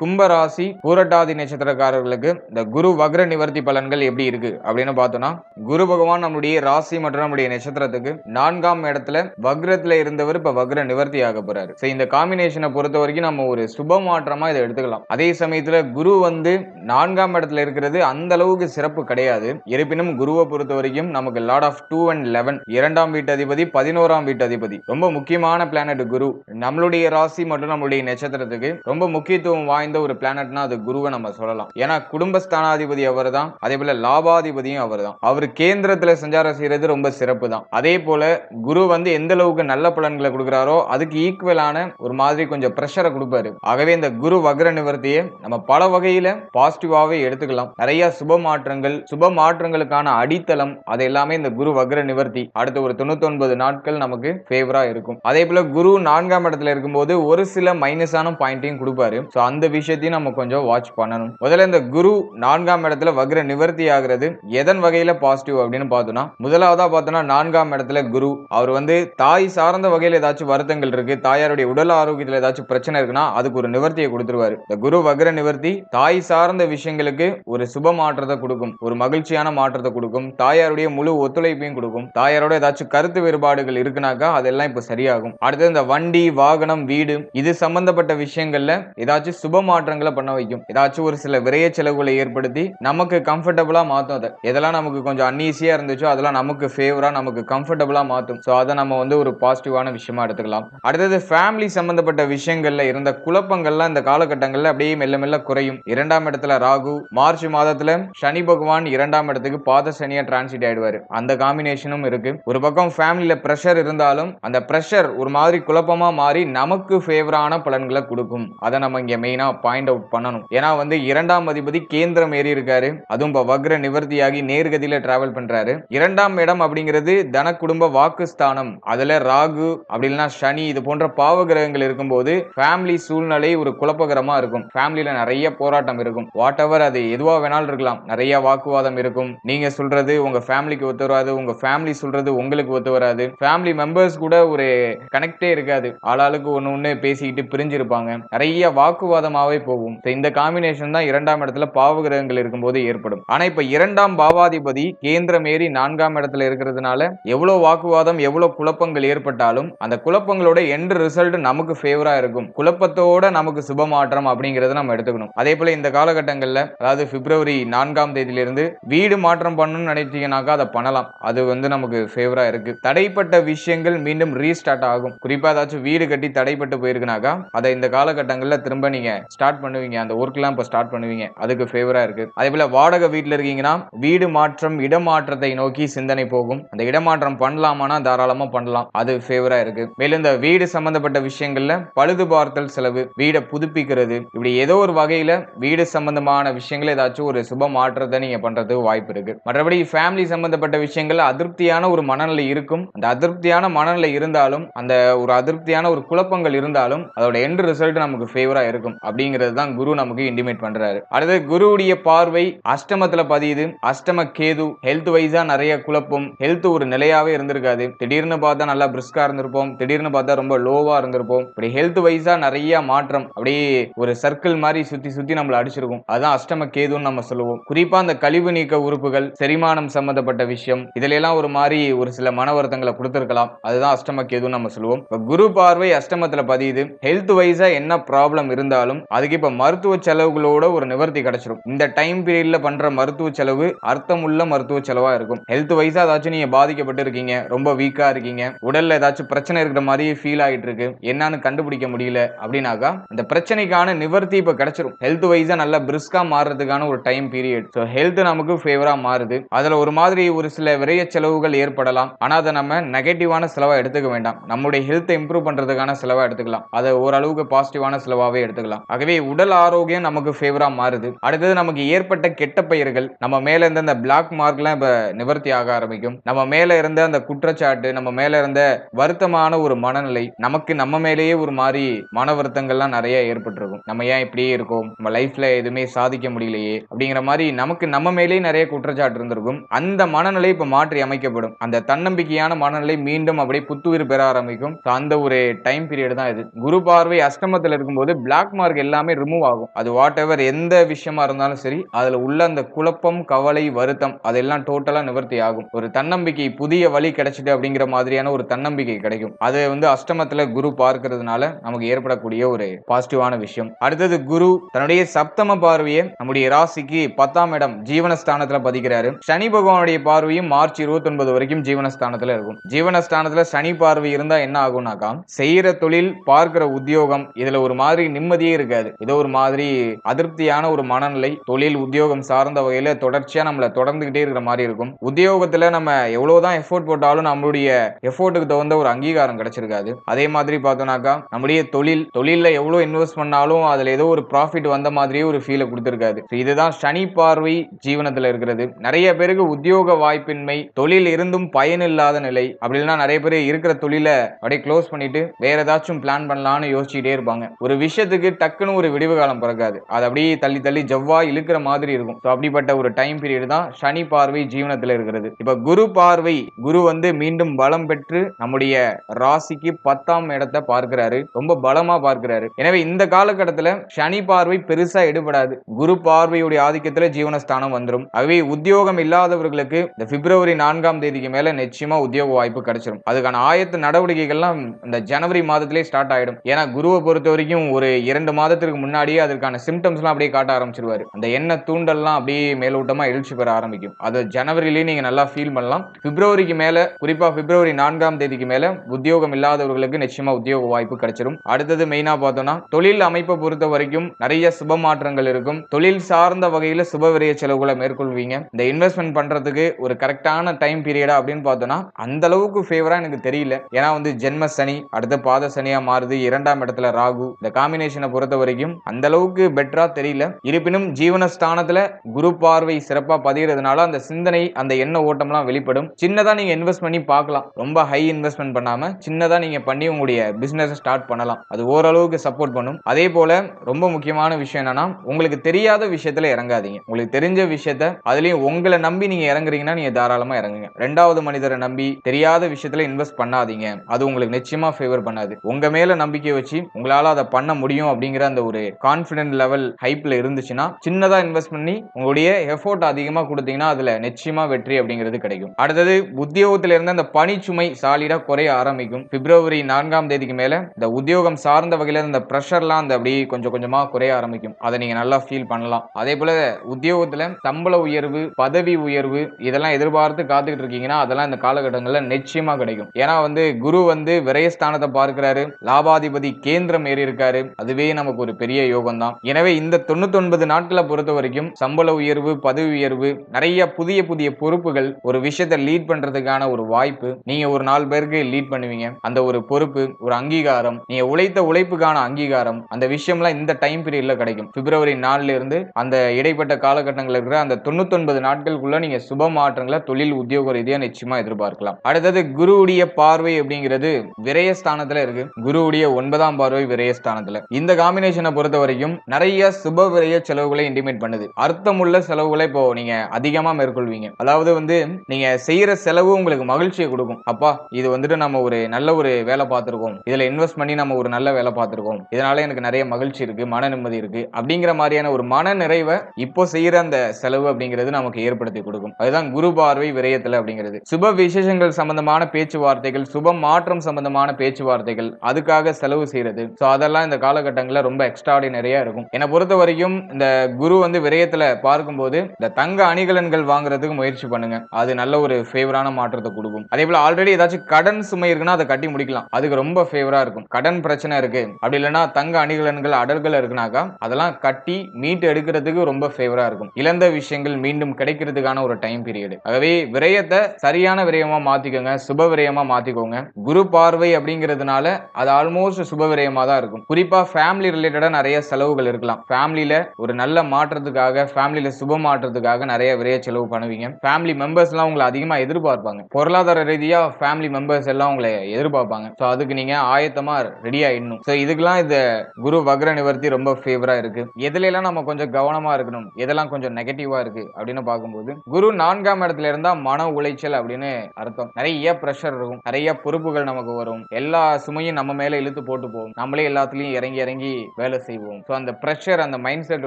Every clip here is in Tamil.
கும்பராசி பூரட்டாதி நட்சத்திரக்காரர்களுக்கு இந்த குரு வக்ர நிவர்த்தி பலன்கள் எப்படி இருக்கு அப்படின்னு பார்த்தோம்னா குரு பகவான் நம்முடைய ராசி மற்றும் நம்முடைய நட்சத்திரத்துக்கு நான்காம் இடத்துல வக்ரத்துல இருந்தவர் இப்ப வக்ர நிவர்த்தி ஆக போறாரு. So, இந்த காம்பினேஷனை பொறுத்த வரைக்கும் நம்ம ஒரு சுப மாற்றமா இதை எடுத்துக்கலாம். அதே சமயத்துல குரு வந்து நான்காம் இடத்துல இருக்கிறது அந்த அளவுக்கு சிறப்பு கிடையாது. இருப்பினும் குருவை பொறுத்த வரைக்கும் நமக்கு lord of two and eleven இரண்டாம் வீட்டு அதிபதி பதினோராம் வீட்டு அதிபதி. ரொம்ப முக்கியமான பிளானட் குரு நம்மளுடைய ராசி மற்றும் நம்மளுடைய நட்சத்திரத்துக்கு ரொம்ப முக்கியத்துவம் வாய்ந்த ஒரு பிளானட்னா அது குருவை நம்ம சொல்லலாம். ஏன்னா குடும்பஸ்தானாதிபதி அவர் தான் அதே போல லாபாதிபதியும் அவர் தான் அவர் கேந்திரத்துல சஞ்சாரம் செய்யறது ரொம்ப சிறப்பு தான் அதே போல குரு வந்து எந்த அளவுக்கு நல்ல பலன்களை கொடுக்குறாரோ அதுக்கு ஈக்குவலான ஒரு மாதிரி கொஞ்சம் ப்ரெஷரை கொடுப்பாரு. ஆகவே இந்த குரு வக்ர நிவர்த்தியை நம்ம பல வகையில பாசிட்டிவாவே எடுத்துக்கலாம். நிறைய சுப மாற்றங்கள் சுப மாற்றங்களுக்கான அடித்தளம் அது எல்லாமே இந்த குரு வக்ர நிவர்த்தி. அடுத்த ஒரு தொண்ணூத்தி நாட்கள் நமக்கு ஃபேவரா இருக்கும். அதே போல குரு நான்காம் இடத்துல இருக்கும்போது ஒரு சில மைனஸான பாயிண்ட்டையும் கொடுப்பாரு. ஸோ அந்த அந்த விஷயத்தையும் நம்ம கொஞ்சம் வாட்ச் பண்ணணும். முதல்ல இந்த குரு நான்காம் இடத்துல வக்ர நிவர்த்தி ஆகிறது எதன் வகையில பாசிட்டிவ் அப்படின்னு பார்த்தோம்னா முதலாவதா பார்த்தோம்னா நான்காம் இடத்துல குரு. அவர் வந்து தாய் சார்ந்த வகையில் ஏதாச்சும் வருத்தங்கள் இருக்கு தாயாருடைய உடல் ஆரோக்கியத்தில் ஏதாச்சும் பிரச்சனை இருக்குன்னா அதுக்கு ஒரு நிவர்த்தியை கொடுத்துருவாரு. இந்த குரு வக்ர நிவர்த்தி தாய் சார்ந்த விஷயங்களுக்கு ஒரு சுப மாற்றத்தை கொடுக்கும் ஒரு மகிழ்ச்சியான மாற்றத்தை கொடுக்கும் தாயாருடைய முழு ஒத்துழைப்பையும் கொடுக்கும் தாயாரோட ஏதாச்சும் கருத்து வேறுபாடுகள் இருக்குனாக்கா அதெல்லாம் இப்போ சரியாகும். அடுத்து இந்த வண்டி வாகனம் வீடு இது சம்பந்தப்பட்ட விஷயங்கள்ல ஏதாச்சும் சுப மாற்றங்களை பண்ண வைக்கும். ஏதாச்சும் ஒரு சில விரைய செலவுகளை ஏற்படுத்தி நமக்கு கம்ஃபர்டபுளா மாத்தும் அதை. எதெல்லாம் நமக்கு கொஞ்சம் அன்ஈஸியா இருந்துச்சோ அதெல்லாம் நமக்கு ஃபேவரா நமக்கு கம்ஃபர்டபுளா மாத்தும். ஸோ அதை நம்ம வந்து ஒரு பாசிட்டிவான விஷயமா எடுத்துக்கலாம். அடுத்தது ஃபேமிலி சம்பந்தப்பட்ட விஷயங்கள்ல இருந்த குழப்பங்கள்லாம் இந்த காலகட்டங்கள்ல அப்படியே மெல்ல மெல்ல குறையும். இரண்டாம் இடத்துல ராகு மார்ச் மாதத்துல சனி பகவான் இரண்டாம் இடத்துக்கு பாத சனியா டிரான்சிட் ஆயிடுவாரு. அந்த காம்பினேஷனும் இருக்கு. ஒரு பக்கம் ஃபேமிலியில ப்ரெஷர் இருந்தாலும் அந்த ப்ரெஷர் ஒரு மாதிரி குழப்பமா மாறி நமக்கு ஃபேவரான பலன்களை கொடுக்கும். அதை நம்ம இங்க மெயின் பாயிண்ட் அவுட் பண்ணணும். ஏன்னா வந்து இரண்டாம் அதிபதி கேந்திரம் ஏறி இருக்காரு. அதுவும் இப்ப வக்ர நிவர்த்தியாகி நேர்கதியில டிராவல் பண்றாரு. இரண்டாம் இடம் அப்படிங்கிறது தன குடும்ப வாக்குஸ்தானம். அதுல ராகு அப்படி இல்லைன்னா சனி இது போன்ற பாவ கிரகங்கள் இருக்கும்போது ஃபேமிலி சூழ்நிலை ஒரு குழப்பகரமா இருக்கும். ஃபேமிலியில நிறைய போராட்டம் இருக்கும். வாட் எவர் அது எதுவாக வேணாலும் இருக்கலாம். நிறைய வாக்குவாதம் இருக்கும். நீங்க சொல்றது உங்க ஃபேமிலிக்கு ஒத்து வராது. உங்க ஃபேமிலி சொல்றது உங்களுக்கு ஒத்து வராது. ஃபேமிலி மெம்பர்ஸ் கூட ஒரு கனெக்டே இருக்காது. ஆளாளுக்கு ஒன்று ஒன்று பேசிக்கிட்டு பிரிஞ்சிருப்பாங்க. நிறைய வாக்குவாதம் வாக்குவாதமாவே போகும். இந்த காம்பினேஷன் தான் இரண்டாம் இடத்துல பாவ கிரகங்கள் இருக்கும்போது ஏற்படும். ஆனா இப்ப இரண்டாம் பாவாதிபதி கேந்திரம் ஏறி நான்காம் இடத்துல இருக்கிறதுனால எவ்வளவு வாக்குவாதம் எவ்வளவு குழப்பங்கள் ஏற்பட்டாலும் அந்த குழப்பங்களோட எண்ட் ரிசல்ட் நமக்கு ஃபேவரா இருக்கும். குழப்பத்தோட நமக்கு சுப மாற்றம் அப்படிங்கறத நம்ம எடுத்துக்கணும். அதே போல இந்த காலகட்டங்கள்ல அதாவது பிப்ரவரி நான்காம் தேதியிலிருந்து வீடு மாற்றம் பண்ணணும்னு நினைச்சீங்கன்னாக்கா அதை பண்ணலாம். அது வந்து நமக்கு ஃபேவரா இருக்கு. தடைப்பட்ட விஷயங்கள் மீண்டும் ரீஸ்டார்ட் ஆகும். குறிப்பா ஏதாச்சும் வீடு கட்டி தடைப்பட்டு போயிருக்குனாக்கா அதை இந்த காலகட்டங்களில் திரும்ப நீங்க ஸ்டார்ட் பண்ணுவீங்க. அந்த ஒர்க்லாம் இப்ப ஸ்டார்ட் பண்ணுவீங்க. அதுக்கு ஃபேவரா இருக்கு. அதே போல வாடகை வீட்டில் இருக்கீங்கன்னா வீடு மாற்றம் இடமாற்றத்தை நோக்கி சிந்தனை போகும். அந்த இடமாற்றம் பண்ணலாமானா தாராளமா பண்ணலாம். அது ஃபேவரா இருக்கு. மேலும் இந்த வீடு சம்பந்தப்பட்ட விஷயங்கள்ல பழுது பார்த்தல் செலவு வீடை புதுப்பிக்கிறது இப்படி ஏதோ ஒரு வகையில வீடு சம்பந்தமான விஷயங்கள் ஏதாச்சும் ஒரு சுப மாற்றத்தை நீங்க பண்றதுக்கு வாய்ப்பு இருக்கு. மற்றபடி ஃபேமிலி சம்பந்தப்பட்ட விஷயங்கள்ல அதிருப்தியான ஒரு மனநிலை இருக்கும். அந்த அதிருப்தியான மனநிலை இருந்தாலும் அந்த ஒரு அதிருப்தியான ஒரு குழப்பங்கள் இருந்தாலும் அதோட எண்ட் ரிசல்ட் நமக்கு ஃபேவரா இருக்கும். அப்படிங்கிறது தான் குரு நமக்கு இன்டிமேட் பண்றாரு. அடுத்து குருவுடைய பார்வை அஷ்டமத்துல பதியுது. அஷ்டம கேது ஹெல்த் வைஸா நிறைய குழப்பம். ஹெல்த் ஒரு நிலையாவே இருந்திருக்காது. திடீர்னு பார்த்தா நல்லா பிரிஸ்கா இருந்திருப்போம். திடீர்னு பார்த்தா ரொம்ப லோவா இருந்திருப்போம். இப்படி ஹெல்த் வைஸா நிறைய மாற்றம். அப்படியே ஒரு சர்க்கிள் மாதிரி சுத்தி சுத்தி நம்மள அடிச்சிருக்கும். அதுதான் அஷ்டம கேதுன்னு நம்ம சொல்லுவோம். குறிப்பா அந்த கழிவு நீக்க உறுப்புகள் செரிமானம் சம்பந்தப்பட்ட விஷயம் இதுல எல்லாம் ஒரு மாதிரி ஒரு சில மன வருத்தங்களை கொடுத்துருக்கலாம். அதுதான் அஷ்டம கேதுன்னு நம்ம சொல்லுவோம். குரு பார்வை அஷ்டமத்துல பதியுது. ஹெல்த் வைஸா என்ன ப்ராப்ளம் இருந்தாலும் வரும். அதுக்கு இப்ப மருத்துவ செலவுகளோட ஒரு நிவர்த்தி கிடைச்சிரும். இந்த டைம் பீரியட்ல பண்ற மருத்துவ செலவு அர்த்தமுள்ள மருத்துவ செலவா இருக்கும். ஹெல்த் வைஸா ஏதாச்சும் நீங்க பாதிக்கப்பட்டு இருக்கீங்க ரொம்ப வீக்கா இருக்கீங்க உடல்ல ஏதாச்சும் பிரச்சனை இருக்கிற மாதிரி ஃபீல் ஆயிட்டு இருக்கு என்னன்னு கண்டுபிடிக்க முடியல அப்படின்னாக்கா இந்த பிரச்சனைக்கான நிவர்த்தி இப்ப கிடைச்சிடும் ஹெல்த் வைஸா நல்லா பிரிஸ்கா மாறுறதுக்கான ஒரு டைம் பீரியட் ஸோ ஹெல்த் நமக்கு ஃபேவரா மாறுது. அதுல ஒரு மாதிரி ஒரு சில விரைய செலவுகள் ஏற்படலாம். ஆனா அதை நம்ம நெகட்டிவான செலவா எடுத்துக்க வேண்டாம். நம்முடைய ஹெல்த்தை இம்ப்ரூவ் பண்றதுக்கான செலவா எடுத்துக்கலாம். அதை ஓரளவுக்கு பாசிட்டிவான செலவாவே எடுத்துக்கலாம். ஆகவே உடல் ஆரோக்கியம் நமக்கு ஃபேவரா மாறுது. அடுத்தது நமக்கு ஏற்பட்ட கெட்ட பெயர்கள் நம்ம மேல இருந்த அந்த பிளாக் மார்க்லாம் இப்ப நிவர்த்தி ஆக ஆரம்பிக்கும். நம்ம மேல இருந்த அந்த குற்றச்சாட்டு நம்ம மேல இருந்த வருத்தமான ஒரு மனநிலை நமக்கு நம்ம மேலேயே ஒரு மாதிரி மன வருத்தங்கள்லாம் நிறைய ஏற்பட்டிருக்கும். நம்ம ஏன் இப்படியே இருக்கோம்? நம்ம லைஃப்ல எதுவுமே சாதிக்க முடியலையே? அப்படிங்கிற மாதிரி நமக்கு நம்ம மேலேயே நிறைய குற்றச்சாட்டு இருந்திருக்கும். அந்த மனநிலை இப்ப மாற்றி அமைக்கப்படும். அந்த தன்னம்பிக்கையான மனநிலை மீண்டும் அப்படியே புத்துயிர் பெற ஆரம்பிக்கும். அந்த ஒரு டைம் பீரியட் தான் இது. குரு பார்வை அஷ்டமத்தில் இருக்கும்போது பிளாக் மார்க் எல்லாமே ரிமூவ் ஆகும். அது வாட் எவர் எந்த விஷயமா இருந்தாலும் சரி அதுல உள்ள அந்த குழப்பம் கவலை வருத்தம் அதெல்லாம் டோட்டலா நிவர்த்தி ஆகும். ஒரு தன்னம்பிக்கை புதிய வழி கிடைச்சிட்டு அப்படிங்கிற மாதிரியான ஒரு தன்னம்பிக்கை கிடைக்கும். அது வந்து அஷ்டமத்துல குரு பார்க்கறதுனால நமக்கு ஏற்படக்கூடிய ஒரு பாசிட்டிவான விஷயம். அடுத்தது குரு தன்னுடைய சப்தம பார்வையை நம்முடைய ராசிக்கு பத்தாம் இடம் ஜீவனஸ்தானத்துல பதிக்கிறாரு. சனி பகவானுடைய பார்வையும் மார்ச் இருபத்தி ஒன்பது வரைக்கும் ஜீவனஸ்தானத்துல இருக்கும். ஜீவனஸ்தானத்துல சனி பார்வை இருந்தா என்ன ஆகும்னாக்கா செய்யற தொழில் பார்க்கிற உத்தியோகம் இதுல ஒரு மாதிரி நிம்மதியை இருக்காது. ஏதோ ஒரு மாதிரி அதிருப்தியான ஒரு மனநிலை தொழில் உத்தியோகம் சார்ந்த வகையில தொடர்ச்சியா நம்மளை தொடர்ந்துகிட்டே இருக்கிற மாதிரி இருக்கும். உத்தியோகத்துல நம்ம எவ்வளவுதான் எஃபோர்ட் போட்டாலும் நம்மளுடைய எஃபோர்ட்டுக்கு தகுந்த ஒரு அங்கீகாரம் கிடைச்சிருக்காது. அதே மாதிரி பார்த்தோம்னாக்கா நம்முடைய தொழில் தொழில எவ்வளவு இன்வெஸ்ட் பண்ணாலும் அதுல ஏதோ ஒரு ப்ராஃபிட் வந்த மாதிரியே ஒரு ஃபீலை கொடுத்துருக்காது. இதுதான் சனி பார்வை ஜீவனத்துல இருக்கிறது. நிறைய பேருக்கு உத்தியோக வாய்ப்பின்மை தொழில் இருந்தும் பயன் இல்லாத நிலை. அப்படின்னா நிறைய பேர் இருக்கிற தொழிலை அப்படியே க்ளோஸ் பண்ணிட்டு வேற ஏதாச்சும் பிளான் பண்ணலாம்னு யோசிச்சுட்டே இருப்பாங்க. ஒரு விஷயத்துக்கு டக்குன்னு ஒரு விடிவு காலம் பிறக்காது. அது அப்படியே தள்ளி தள்ளி ஜவ்வா இழுக்கிற மாதிரி இருக்கும். ஸோ அப்படிப்பட்ட ஒரு டைம் பீரியட் தான் சனி பார்வை ஜீவனத்தில் இருக்கிறது. இப்போ குரு பார்வை குரு வந்து மீண்டும் பலம் பெற்று நம்முடைய ராசிக்கு பத்தாம் இடத்தை பார்க்கிறாரு. ரொம்ப பலமா பார்க்கிறாரு. எனவே இந்த காலகட்டத்தில் சனி பார்வை பெருசா எடுபடாது. குரு பார்வையுடைய ஆதிக்கத்தில் ஜீவனஸ்தானம் வந்துடும் ஆகவே உத்தியோகம் இல்லாதவர்களுக்கு இந்த பிப்ரவரி நான்காம் தேதிக்கு மேல நிச்சயமா உத்தியோக வாய்ப்பு கிடைச்சிரும். அதுக்கான ஆயத்த நடவடிக்கைகள்லாம் இந்த ஜனவரி மாதத்திலே ஸ்டார்ட் ஆயிடும். ஏன்னா குருவை பொறுத்த வரைக்கும் ஒரு இரண்டு மாதத்திற்கு முன்னாடியே அதற்கான சிம்டம்ஸ்லாம் அப்படியே காட்ட ஆரம்பிச்சிருவாரு. அந்த எண்ணெய் தூண்டல்லாம் அப்படியே மேலோட்டமாக எழுச்சி பெற ஆரம்பிக்கும். அது ஜனவரிலேயே நீங்கள் நல்லா ஃபீல் பண்ணலாம். பிப்ரவரிக்கு மேலே குறிப்பாக பிப்ரவரி நான்காம் தேதிக்கு மேலே உத்தியோகம் இல்லாதவர்களுக்கு நிச்சயமாக உத்தியோக வாய்ப்பு கிடைச்சிரும். அடுத்தது மெயினாக பார்த்தோம்னா தொழில் அமைப்பை பொறுத்த வரைக்கும் நிறைய சுப மாற்றங்கள் இருக்கும். தொழில் சார்ந்த வகையில் சுப விரய செலவுகளை மேற்கொள்வீங்க. இந்த இன்வெஸ்ட்மெண்ட் பண்றதுக்கு ஒரு கரெக்டான டைம் பீரியடா அப்படின்னு பார்த்தோம்னா அந்த அளவுக்கு ஃபேவரா எனக்கு தெரியல. ஏன்னா வந்து ஜென்ம சனி அடுத்த பாத சனியா மாறுது. இரண்டாம் இடத்துல ராகு. இந்த காம்பினேஷனை பொறுத்த வரைக்கும் அந்த அளவுக்கு பெட்டரா தெரியல. இருப்பினும் ஜீவனஸ்தானத்துல குரு பார்வை சிறப்பா பதிகிறதுனால அந்த சிந்தனை அந்த எண்ண ஓட்டம்லாம் வெளிப்படும். சின்னதா நீங்க இன்வெஸ்ட் பண்ணி பார்க்கலாம். ரொம்ப ஹை இன்வெஸ்ட்மெண்ட் பண்ணாம சின்னதா நீங்க பண்ணி உங்களுடைய பிசினஸ் ஸ்டார்ட் பண்ணலாம். அது ஓரளவுக்கு சப்போர்ட் பண்ணும். அதே போல ரொம்ப முக்கியமான விஷயம் என்னன்னா உங்களுக்கு தெரியாத விஷயத்துல இறங்காதீங்க. உங்களுக்கு தெரிஞ்ச விஷயத்த அதுலயும் உங்களை நம்பி நீங்க இறங்குறீங்கன்னா நீங்க தாராளமா இறங்குங்க. ரெண்டாவது மனிதரை நம்பி தெரியாத விஷயத்துல இன்வெஸ்ட் பண்ணாதீங்க. அது உங்களுக்கு நிச்சயமா ஃபேவர் பண்ணாது. உங்க மேல நம்பிக்கை வச்சு உங்களால அதை பண்ண முடியும் அப்படிங்கிற அந்த ஒரு கான்ஃபிடென்ட் லெவல் ஹைப்ல இருந்துச்சுன்னா சின்னதா இன்வெஸ்ட் பண்ணி உங்களுடைய எஃபோர்ட் அதிகமா கொடுத்தீங்கன்னா அதுல நிச்சயமா வெற்றி அப்படிங்கிறது கிடைக்கும். அடுத்தது உத்தியோகத்துல இருந்து அந்த பணிச்சுமை சாலிடா குறைய ஆரம்பிக்கும். பிப்ரவரி நான்காம் தேதிக்கு மேல இந்த உத்தியோகம் சார்ந்த வகையில இந்த ப்ரெஷர்லாம் அந்த அப்படியே கொஞ்சம் கொஞ்சமா குறைய ஆரம்பிக்கும். அதை நீங்க நல்லா ஃபீல் பண்ணலாம். அதே போல உத்தியோகத்துல சம்பள உயர்வு பதவி உயர்வு இதெல்லாம் எதிர்பார்த்து காத்துக்கிட்டு இருக்கீங்கன்னா அதெல்லாம் இந்த காலகட்டங்கள்ல நிச்சயமா கிடைக்கும். ஏன்னா வந்து குரு வந்து விரயஸ்தானத்தை பார்க்கிறாரு. லாபாதிபதி கேந்திரம் ஏறி இருக்காரு அதுவே நம்ம நமக்கு ஒரு பெரிய யோகம் தான் எனவே இந்த தொண்ணூத்தொன்பது நாட்களை பொறுத்த வரைக்கும் சம்பள உயர்வு பதவி உயர்வு நிறைய புதிய புதிய பொறுப்புகள் ஒரு விஷயத்தை லீட் பண்றதுக்கான ஒரு வாய்ப்பு. நீங்க ஒரு நாலு பேருக்கு லீட் பண்ணுவீங்க. அந்த ஒரு பொறுப்பு ஒரு அங்கீகாரம் நீங்க உழைத்த உழைப்புக்கான அங்கீகாரம் அந்த விஷயம்லாம் இந்த டைம் பீரியட்ல கிடைக்கும். பிப்ரவரி நாலுல இருந்து அந்த இடைப்பட்ட காலகட்டங்கள் இருக்கிற அந்த தொண்ணூத்தொன்பது நாட்களுக்குள்ள நீங்க சுப மாற்றங்களை தொழில் உத்தியோக ரீதியா நிச்சயமா எதிர்பார்க்கலாம். அடுத்தது குருவுடைய பார்வை அப்படிங்கிறது விரயஸ்தானத்துல இருக்கு. குருவுடைய ஒன்பதாம் பார்வை விரயஸ்தானத்துல. இந்த காம்பினேஷனை பொறுத்த வரைக்கும் நிறைய சுப விரைய செலவுகளை இன்டிமேட் பண்ணுது. அர்த்தமுள்ள செலவுகளை இப்போ நீங்க அதிகமா மேற்கொள்வீங்க. அதாவது வந்து நீங்க செய்யற செலவு உங்களுக்கு மகிழ்ச்சியை கொடுக்கும். அப்பா இது வந்துட்டு நம்ம ஒரு நல்ல ஒரு வேலை பார்த்துருக்கோம். இதுல இன்வெஸ்ட் பண்ணி நம்ம ஒரு நல்ல வேலை பார்த்துருக்கோம். இதனால எனக்கு நிறைய மகிழ்ச்சி இருக்கு மன நிம்மதி இருக்கு அப்படிங்கிற மாதிரியான ஒரு மன நிறைவை இப்போ செய்யற அந்த செலவு அப்படிங்கிறது நமக்கு ஏற்படுத்தி கொடுக்கும். அதுதான் குரு பார்வை விரயத்துல அப்படிங்கிறது. சுப விசேஷங்கள் சம்பந்தமான பேச்சுவார்த்தைகள் சுப மாற்றம் சம்பந்தமான பேச்சுவார்த்தைகள் அதுக்காக செலவு செய்யறது. ஸோ அதெல்லாம் இந்த காலகட்டங்களில் விஷயங்கள்ல ரொம்ப எக்ஸ்ட்ராடினரியா இருக்கும். என்னை பொறுத்த வரைக்கும் இந்த குரு வந்து விரயத்துல பார்க்கும்போது இந்த தங்க அணிகலன்கள் வாங்குறதுக்கு முயற்சி பண்ணுங்க. அது நல்ல ஒரு ஃபேவரான மாற்றத்தை கொடுக்கும். அதே போல ஆல்ரெடி ஏதாச்சும் கடன் சுமை இருக்குன்னா அதை கட்டி முடிக்கலாம். அதுக்கு ரொம்ப ஃபேவரா இருக்கும். கடன் பிரச்சனை இருக்கு. அப்படி இல்லைன்னா தங்க அணிகலன்கள் அடல்கள் இருக்குனாக்கா அதெல்லாம் கட்டி மீட்டு எடுக்கிறதுக்கு ரொம்ப ஃபேவரா இருக்கும். இழந்த விஷயங்கள் மீண்டும் கிடைக்கிறதுக்கான ஒரு டைம் பீரியட் ஆகவே விரயத்தை சரியான விரயமா மாத்திக்கோங்க. சுப விரயமா மாத்திக்கோங்க. குரு பார்வை அப்படிங்கிறதுனால அது ஆல்மோஸ்ட் சுப விரயமா தான் இருக்கும். குறிப்பா ஃபேமிலி ரிலேட்டடாக நிறைய செலவுகள் இருக்கலாம். ஃபேமிலியில ஒரு நல்ல மாற்றத்துக்காக ஃபேமிலியில சுப மாற்றத்துக்காக நிறைய விரைய செலவு பண்ணுவீங்க. ஃபேமிலி மெம்பர்ஸ்லாம் உங்களை அதிகமா எதிர்பார்ப்பாங்க. பொருளாதார ரீதியாக ஃபேமிலி மெம்பர்ஸ் எல்லாம் உங்களை எதிர்பார்ப்பாங்க. ஸோ அதுக்கு நீங்க ஆயத்தமாக ரெடி ஆகிடணும் ஸோ இதுக்கெல்லாம் இந்த குரு வக்ர நிவர்த்தி ரொம்ப ஃபேவராக இருக்கு. எதுல நம்ம கொஞ்சம் கவனமா இருக்கணும்? எதெல்லாம் கொஞ்சம் நெகட்டிவாக இருக்கு அப்படின்னு பார்க்கும்போது குரு நான்காம் இடத்துல இருந்தால் மன உளைச்சல் அப்படின்னு அர்த்தம். நிறைய ப்ரெஷர் இருக்கும். நிறைய பொறுப்புகள் நமக்கு வரும். எல்லா சுமையும் நம்ம மேலே இழுத்து போட்டு போகும். நம்மளே எல்லாத்துலேயும் இறங்கி இறங்கி வேலை செய்வோம். ஸோ அந்த ப்ரெஷர் அந்த மைண்ட் செட்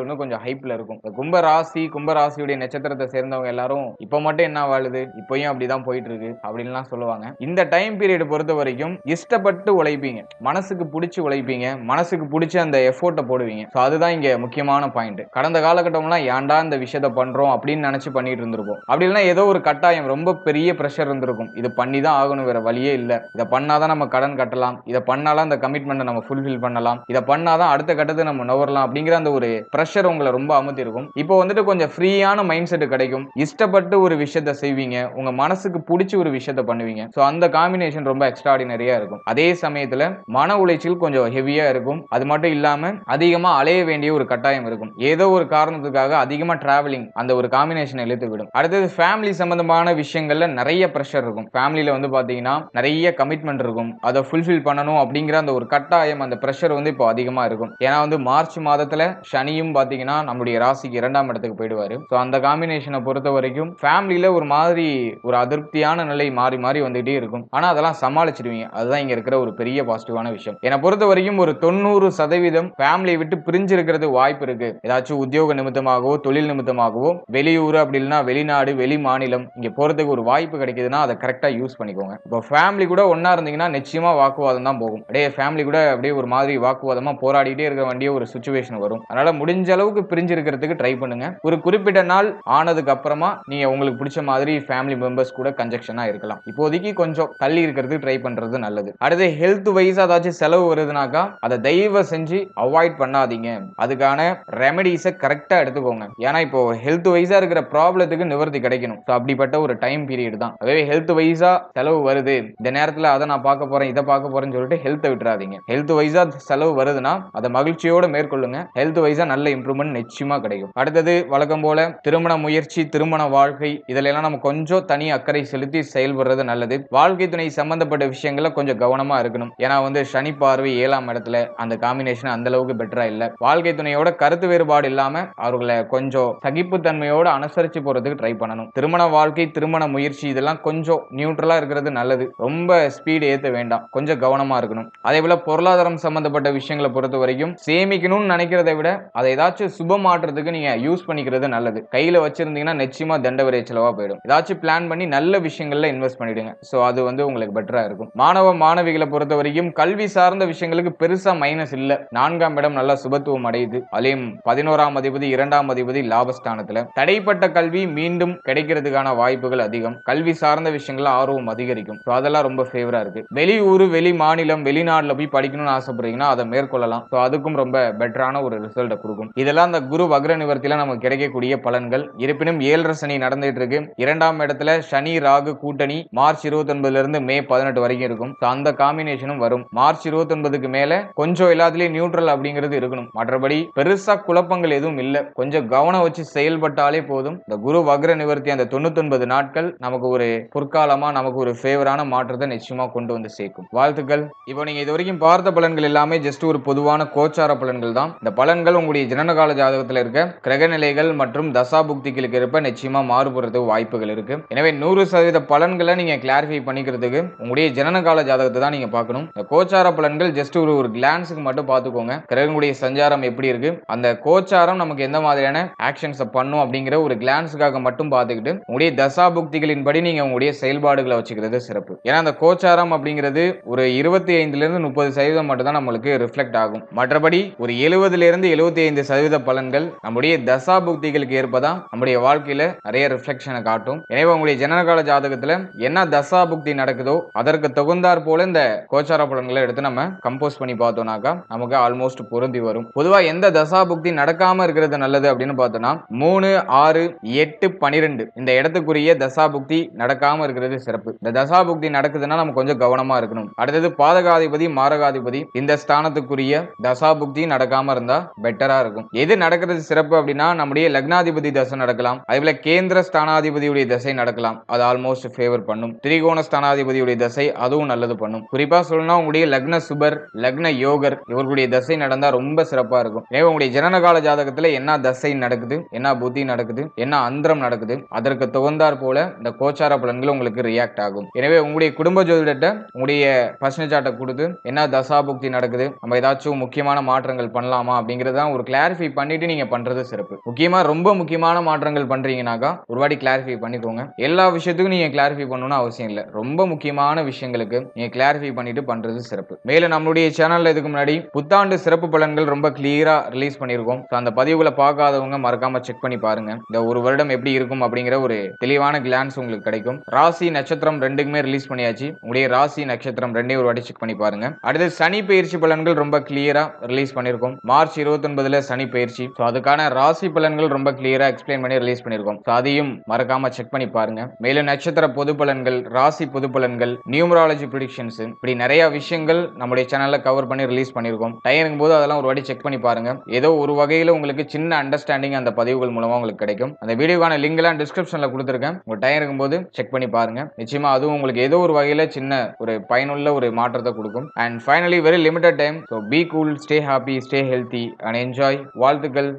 வந்து கொஞ்சம் ஹைப்ல இருக்கும். இந்த கும்ப ராசி கும்ப ராசியுடைய நட்சத்திரத்தை சேர்ந்தவங்க எல்லாரும் இப்போ மட்டும் என்ன வாழுது? இப்பயும் அப்படிதான் போயிட்டு இருக்கு அப்படின்லாம் சொல்லுவாங்க. இந்த டைம் பீரியட் பொறுத்த வரைக்கும் இஷ்டப்பட்டு உழைப்பீங்க. மனசுக்கு பிடிச்சி உழைப்பீங்க. மனசுக்கு பிடிச்ச அந்த எஃபோர்ட்டை போடுவீங்க. ஸோ அதுதான் இங்க முக்கியமான பாயிண்ட் கடந்த காலகட்டம்லாம் ஏன்டா இந்த விஷயத்த பண்றோம்? அப்படின்னு நினைச்சு பண்ணிட்டு இருந்திருப்போம். அப்படி ஏதோ ஒரு கட்டாயம் ரொம்ப பெரிய ப்ரெஷர் இருந்திருக்கும். இது பண்ணி தான் ஆகணும் வேற வழியே இல்லை. இதை பண்ணாதான் நம்ம கடன் கட்டலாம். இதை பண்ணாலும் அந்த கமிட்மெண்ட்டை நம்ம ஃபுல்ஃபில் பண்ணலாம். இதை பண்ணாதான் அடுத்த கட்டத்தை நம்ம நுகரலாம் அப்படிங்கிற அந்த ஒரு ப்ரெஷர் உங்களை ரொம்ப அமுத்திருக்கும் இப்போ வந்துட்டு கொஞ்சம் ஃப்ரீயான மைண்ட் செட் கிடைக்கும். இஷ்டப்பட்டு ஒரு விஷயத்த செய்வீங்க. உங்க மனசுக்கு பிடிச்ச ஒரு விஷயத்த பண்ணுவீங்க. ஸோ அந்த காம்பினேஷன் ரொம்ப எக்ஸ்ட்ராடினரியா இருக்கும். அதே சமயத்துல மன உளைச்சல் கொஞ்சம் ஹெவியா இருக்கும். அது மட்டும் இல்லாம அதிகமா அலைய வேண்டிய ஒரு கட்டாயம் இருக்கும். ஏதோ ஒரு காரணத்துக்காக அதிகமா டிராவலிங் அந்த ஒரு காம்பினேஷன் இழுத்து விடும். அடுத்தது ஃபேமிலி சம்பந்தமான விஷயங்கள்ல நிறைய ப்ரெஷர் இருக்கும். ஃபேமிலியில வந்து பாத்தீங்கன்னா நிறைய கமிட்மெண்ட் இருக்கும். அதை ஃபுல்ஃபில் பண்ணணும் அப்படிங்கிற அந்த ஒரு கட்டாயம் அந்த ப்ரெஷர் வந்து இப்போ அதிகமா இருக்கும். ஏன்னா வந்து மார்ச் மாதத்துல சனியும் பாத்தீங்கன்னா நம்மளுடைய ராசிக்கு இரண்டாம் இடத்துக்கு போயிடுவாரு. ஸோ அந்த காம்பினேஷனை பொறுத்த வரைக்கும் ஃபேமிலியில ஒரு மாதிரி ஒரு அதிருப்தியான நிலை மாறி மாறி வந்துகிட்டே இருக்கும். ஆனா அதெல்லாம் சமாளிச்சிடுவீங்க. அதுதான் இங்க இருக்கிற ஒரு பெரிய பாசிட்டிவான விஷயம். என்னை பொறுத்த வரைக்கும் ஒரு தொண்ணூறு சதவீதம் ஃபேமிலியை விட்டு பிரிஞ்சிருக்கிறது வாய்ப்பு இருக்கு. ஏதாச்சும் உத்தியோக நிமித்தமாகவோ தொழில் நிமித்தமாகவோ வெளியூர் அப்படி இல்லைன்னா வெளிநாடு வெளி மாநிலம் இங்க போறதுக்கு ஒரு வாய்ப்பு கிடைக்குதுன்னா அதை கரெக்டா யூஸ் பண்ணிக்கோங்க. இப்போ ஃபேமிலி கூட ஒன்னா இருந்தீங்கன்னா நிச்சயமா வாக்குவாதம் தான் போகும். அப்படியே ஃபேமிலி கூட அப்படியே ஒரு மாதிரி வாக்குவாதமா போராடிட்டே இருக்க வேண்டிய ஒரு சுச்சுவேஷன் வரும். அதனால முடிஞ்ச அளவுக்கு பிரிஞ்சு இருக்கிறதுக்கு ட்ரை பண்ணுங்க. ஒரு குறிப்பிட்ட நாள் ஆனதுக்கு அப்புறமா நீங்க உங்களுக்கு பிடிச்ச மாதிரி ஃபேமிலி மெம்பர்ஸ் கூட கன்ஜெக்ஷனா இருக்கலாம். இப்போதைக்கு கொஞ்சம் தள்ளி இருக்கிறதுக்கு ட்ரை பண்றது நல்லது. அடுத்து ஹெல்த் வைஸ் ஏதாச்சும் செலவு வருதுனாக்கா அதை தயவு செஞ்சு அவாய்ட் பண்ணாதீங்க. அதுக்கான ரெமெடிஸை கரெக்டா எடுத்துக்கோங்க. ஏன்னா இப்போ ஹெல்த் வைஸா இருக்கிற ப்ராப்ளத்துக்கு நிவர்த்தி கிடைக்கணும். ஸோ அப்படிப்பட்ட ஒரு டைம் பீரியட் தான். அதே ஹெல்த் வைஸா செலவு வருது. இந்த நேரத்துல அதை நான் பார்க்க போறேன் இதை பார்க்க போறேன்னு சொல்லிட்டு ஹெல்த்தை விட்டுறாதீங்க. ஹெல்த் வைஸா செலவு வருதுன்னா அதை மகிழ்ச்சியோட மேற்கொள்ளுங்க. ஹெல்த் வைஸா நல்ல இம்ப்ரூவ்மெண்ட் நிச்சயமா கிடைக்கும். அடுத்தது வழக்கம் போல திருமண முயற்சி திருமண வாழ்க்கை இதுல எல்லாம் நம்ம கொஞ்சம் தனி அக்கறை செலுத்தி செயல்படுறது நல்லது. வாழ்க்கை துணை சம்பந்தப்பட்ட விஷயங்கள்ல கொஞ்சம் கவனமா இருக்கணும். ஏன்னா வந்து சனி பார்வை ஏழாம் இடத்துல அந்த காம்பினேஷன் அந்த அளவுக்கு பெட்டரா இல்ல. வாழ்க்கை துணையோட கருத்து வேறுபாடு இல்லாம அவர்களை கொஞ்சம் சகிப்புத்தன்மையோட அனுசரிச்சு போறதுக்கு ட்ரை பண்ணணும். திருமண வாழ்க்கை திருமண முயற்சி இதெல்லாம் கொஞ்சம் நியூட்ரலா இருக்கிறது நல்லது. ரொம்ப ஸ்பீடு ஏத்த வேண்டாம். கொஞ்சம் கவனமா இருக்கணும். அதே போல பொருளாதாரம் சம்பந்தப்பட்ட விஷயங்களை பொறுத்த வரைக்கும் சேமிக்கணும்னு நினைக்கிறத விட அதை ஏதாச்சும் சுப மாற்றத்துக்கு நீங்க யூஸ் பண்ணிக்கிறது நல்லது. கையில வச்சிருந்தீங்கன்னா நிச்சயமா தண்ட விரை செலவா போயிடும். ஏதாச்சும் பிளான் பண்ணி நல்ல விஷயங்கள்ல இன்வெஸ்ட் பண்ணிடுங்க. சோ அது வந்து உங்களுக்கு பெட்டரா இருக்கும். மாணவ மாணவிகளை பொறுத்த வரைக்கும் கல்வி சார்ந்த விஷயங்களுக்கு பெருசா மைனஸ் இல்ல. நான்காம் இடம் நல்லா சுபத்துவம் அடையுது. அதையும் பதினோராம் அதிபதி இரண்டாம் அதிபதி லாபஸ்தானத்துல. தடைப்பட்ட கல்வி மீண்டும் கிடைக்கிறதுக்கான வாய்ப்புகள் அதிகம். கல்வி சார்ந்த விஷயங்கள்ல ஆர்வம் அதிகரிக்கும். ஸோ அதெல்லாம் ரொம்ப ஃபேவரா இருக்கு. வெளியூர் வெளி மாநிலம் வெளிநாட்டுல போய் படிக்கணும்னு ஆசைப்படுறீங்கன்னா அதை மேற்கொள்ளலாம். ஸோ அதுக்கும் ரொம்ப பெட்டரான ஒரு ரிசல்ட்டை கொடுக்கும். இதெல்லாம் அந்த குரு வக்ர நிவர்த்தியில நமக்கு கிடைக்கக்கூடிய பலன்கள். இருப்பினும் ஏழரை சனி நடந்துட்டு இருக்கு இரண்டாம் இடத்துல சனி ராகு கூட்டணி மார்ச் இருபத்தி ஒன்பதுல இருந்து மே பதினெட்டு வரைக்கும் இருக்கும். அந்த காம்பினேஷனும் வரும். மார்ச் இருபத்தி ஒன்பதுக்கு மேல கொஞ்சம் எல்லாத்துலயும் நியூட்ரல் அப்படிங்கிறது இருக்கணும். மற்றபடி பெருசா குழப்பங்கள் எதுவும் இல்லை. கொஞ்சம் கவனம் வச்சு செயல்பட்டாலே போதும். இந்த குரு வக்ர நிவர்த்தி அந்த தொண்ணூத்தி நாட்கள் நமக்கு ஒரு பொற்காலமா நமக்கு ஒரு ஃபேவரான மாற்றத்தை நிச்சயமா கொண்டு வந்து சேர்க்கும். வாழ்த்துக்கள். இப்போ நீங்க இது வரைக்கும் பார்த்த பலன்கள் எல்லாமே ஜஸ்ட் ஒரு பொதுவான கோச்சார பலன்கள் தான். இந்த பலன்கள் உங்களுடைய ஜனனகால ஜாதகத்தில் இருக்க கிரக நிலைகள் மற்றும் தசாபுக்திகளுக்கு இருப்ப நிச்சயமா மாறுபடுறதுக்கு வாய்ப்புகள் இருக்கு. எனவே நூறு சதவீத பலன்களை நீங்க கிளாரிஃபை பண்ணிக்கிறதுக்கு உங்களுடைய ஜனனகால ஜாதகத்தை தான் நீங்க பார்க்கணும். இந்த கோச்சார பலன்கள் ஜஸ்ட் ஒரு ஒரு கிளான்ஸுக்கு மட்டும் பார்த்துக்கோங்க. கிரகங்களுடைய சஞ்சாரம் எப்படி இருக்கு? அந்த கோச்சாரம் நமக்கு எந்த மாதிரியான ஆக்ஷன்ஸை பண்ணும் அப்படிங்கிற ஒரு கிளான்ஸுக்காக மட்டும் பார்த்துக்கிட்டு உங்களுடைய தசாபுக்திகளின் படி நீங்க உங்களுடைய செயல்பாடுகளை வச்சுக்கிறது சிறப்பு. ஏன்னா அந்த கோச்சாரம் அப்படிங்கிறது ஒரு இருபத்தி ஐந்துல இருந்து முப்பது சதவீதம் மட்டும் தான் நம்மளுக்கு ரிஃப்ளெக்ட் ஆகும். வரும் மற்றபடி ஒரு எழுபதுல இருந்து எழுபத்தி ஐந்து சதவீத பலன்கள் நம்முடைய தசா புக்திகளுக்கு ஏற்பதான் நம்முடைய வாழ்க்கையில நிறைய ரிஃப்ளெக்ஷனை காட்டும். எனவே உங்களுடைய ஜனனகால ஜாதகத்துல என்ன தசா புக்தி நடக்குதோ அதற்கு தகுந்தார் போல இந்த கோச்சார பலன்களை எடுத்து நம்ம கம்போஸ் பண்ணி பார்த்தோம்னாக்கா நமக்கு ஆல்மோஸ்ட் பொருந்தி வரும். பொதுவா எந்த தசா புக்தி நடக்காம இருக்கிறது நல்லது அப்படின்னு பார்த்தோம்னா மூணு ஆறு எட்டு பனிரெண்டு இந்த இடத்துக்குரிய தசா புக்தி நடக்காம இருக்கிறது சிறப்பு. இந்த தசா புக்தி நடக்குதுன்னா நம்ம கொஞ்சம் கவனமா இருக்கணும். அடுத்தது பாதகாதிபதி மாரகாதிபதி இந்த ஸ்தானத்துக்குரிய தசா புக்தி நடக்காம இருந்தா பெட்டரா இருக்கும். எது நடக்கிறது சிறப்பு அப்படின்னா நம்முடைய லக்னாதிபதி தசை நடக்கலாம். அதேபோல கேந்திர ஸ்தானாதிபதியுடைய தசை நடக்கலாம். அது ஆல்மோஸ்ட் ஃபேவர் பண்ணும். திரிகோண ஸ்தானாதிபதியுடைய தசை அதுவும் நல்லது பண்ணும். குறிப்பா சொல்லணும்னா உங்களுடைய லக்ன சுபர் லக்ன யோகர் இவர்களுடைய தசை நடந்தா ரொம்ப சிறப்பா இருக்கும். எனவே உங்களுடைய ஜனனகால ஜாதகத்துல என்ன தசை நடக்குது என்ன புத்தி நடக்குது என்ன அந்தரம் நடக்குது அதற்கு தகுந்தாற் போல இந்த கோச்சார பலன்கள் உங்களுக்கு ரியாக்ட் ஆகும். எனவே உங்களுடைய குடும்ப ஜோதிடத்தை உங்களுடைய பர்சனல் கொடுத்து என்ன தசா புக்தி நடக்குது நம்ம ஏதாச்சும் முக்கியமான மாற்றங்கள் பண்ணலாமா அப்படிங்கறத ஒரு கிளாரிஃபை பண்ணிட்டு நீங்க பண்றது சிறப்பு. முக்கியமா ரொம்ப முக்கியமான மாற்றங்கள் பண்றீங்கனாக்கா ஒரு வாட்டி கிளாரிஃபை பண்ணிக்கோங்க. எல்லா விஷயத்துக்கும் நீங்க கிளாரிஃபை பண்ணணும்னு அவசியம் இல்லை. ரொம்ப முக்கியமான விஷயங்களுக்கு நீங்க கிளாரிஃபை பண்ணிட்டு பண்றது சிறப்பு. மேல நம்மளுடைய சேனல்ல இதுக்கு முன்னாடி புத்தாண்டு சிறப்பு பலன்கள் ரொம்ப கிளியரா ரிலீஸ் பண்ணியிருக்கோம். அந்த பதிவுகளை பார்க்காதவங்க மறக்காம செக் பண்ணி பாருங்க. இந்த ஒரு வருடம் எப்படி இருக்கும் அப்படிங்கிற ஒரு தெளிவான கிளான்ஸ் உங்களுக்கு கிடைக்கும். ராசி நட்சத்திரம் ரெண்டுக்குமே ரிலீஸ் பண்ணியாச்சு. உங்களுடைய ராசி நட்சத்திரம் ரெண்டே ஒரு வாட்டி செக் பண்ணி பாருங்க. அடுத்து சனி பயிற்சி பலன்கள் ரொம்ப கிளியர் ரிலீஸ் பண்ணிருக்கோம். மார்ச் இருபத்தி ஒன்பதுல சனி பயிற்சி. ஸோ அதுக்கான ராசி பலன்கள் ரொம்ப கிளியரா எக்ஸ்பிளைன் பண்ணி ரிலீஸ் பண்ணிருக்கோம். ஸோ அதையும் மறக்காம செக் பண்ணி பாருங்க. மேலும் நட்சத்திர பொது பலன்கள் ராசி பொது பலன்கள் நியூமராலஜி ப்ரிடிக்ஷன்ஸ் இப்படி நிறைய விஷயங்கள் நம்முடைய சேனல்ல கவர் பண்ணி ரிலீஸ் பண்ணிருக்கோம். டைம் போது அதெல்லாம் ஒரு வாட்டி செக் பண்ணி பாருங்க. ஏதோ ஒரு வகையில உங்களுக்கு சின்ன அண்டர்ஸ்டாண்டிங் அந்த பதிவுகள் மூலமா உங்களுக்கு கிடைக்கும். அந்த வீடியோக்கான லிங்க் எல்லாம் டிஸ்கிரிப்ஷன்ல கொடுத்துருக்கேன். உங்க டைம் இருக்கும்போது செக் பண்ணி பாருங்க. நிச்சயமா அதுவும் உங்களுக்கு ஏதோ ஒரு வகையில சின்ன ஒரு பயனுள்ள ஒரு மாற்றத்தை கொடுக்கும். And finally very limited time so be cool stay happy stay healthy and enjoy வாழ்த்துக்கள்